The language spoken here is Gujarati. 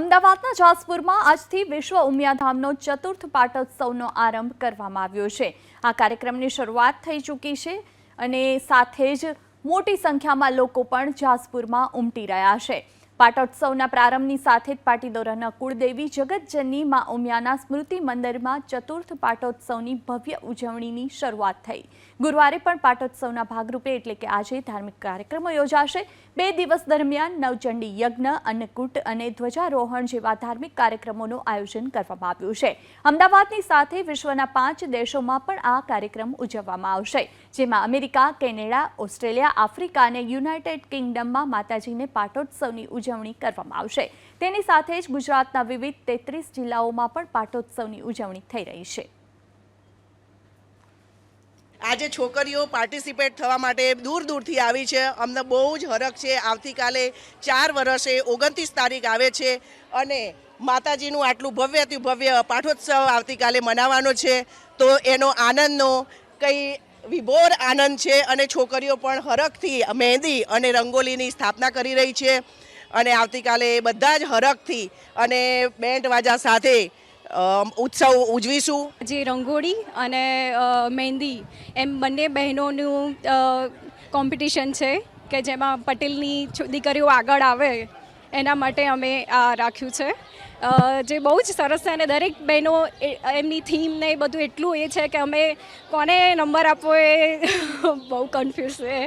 અમદાવાદના જાસપુરમાં આજથી વિશ્વ ઉમિયાધામનો ચતુર્થ પાટોત્સવનો આરંભ કરવામાં આવ્યો છે. આ કાર્યક્રમની શરૂઆત થઈ ચૂકી છે અને સાથે જ મોટી સંખ્યામાં લોકો પણ જાસપુરમાં ઉમટી રહ્યા છે. પાટોત્સવના પ્રારંભની સાથે જ પાટીદોરાના કુળદેવી જગતજનની મા ઉમિયાના સ્મૃતિ મંદિરમાં ચતુર્થ પાટોત્સવની ભવ્ય ઉજવણીની શરૂઆત થઈ. ગુરુવારે પણ પાટોત્સવના ભાગરૂપે એટલે કે આજે ધાર્મિક કાર્યક્રમો યોજાશે. બે દિવસ દરમિયાન નવચંડી યજ્ઞ, અન્નકૂટ અને ધ્વજારોહણ જેવા ધાર્મિક કાર્યક્રમોનું આયોજન કરવામાં આવ્યું છે. અમદાવાદની સાથે વિશ્વના પાંચ દેશોમાં પણ આ કાર્યક્રમ ઉજવવામાં આવશે. જેમાં અમેરિકા, કેનેડા, ઓસ્ટ્રેલિયા, આફ્રિકા અને યુનાઇટેડ કિંગડમમાં માતાજીને પાટોત્સવની ઉજવણી કરવામાં આવશે. તેની સાથે જ ગુજરાતના વિવિધ તેત્રીસ જિલ્લાઓમાં પણ પાટોત્સવની ઉજવણી થઈ રહી છે. આજે છોકરીઓ પાર્ટિસિપેટ થવા માટે દૂર દૂરથી આવી છે. અમને બહુ જ હરખ છે. આવતીકાલે ચાર વર્ષે ઓગણત્રીસ તારીખ આવે છે અને માતાજીનું આટલું ભવ્યથી ભવ્ય પાઠોત્સવ આવતીકાલે મનાવવાનો છે. તો એનો આનંદનો કંઈ વિભોર આનંદ છે અને છોકરીઓ પણ હરખથી મહેંદી અને રંગોલીની સ્થાપના કરી રહી છે. અને આવતીકાલે બધા જ હરખથી અને બેન્ડ વાજા સાથે ઉત્સવ ઉજવીશું. જે રંગોળી અને મહેંદી, એમ બંને બહેનોનું કોમ્પિટિશન છે કે જેમાં પટેલની દીકરીઓ આગળ આવે એના માટે અમે આ રાખ્યું છે. જે બહુ જ સરસ છે અને દરેક બહેનો એમની થીમ ને એ બધું એટલું એ છે કે અમે કોને નંબર આપવો એ બહુ કન્ફ્યુઝ છે.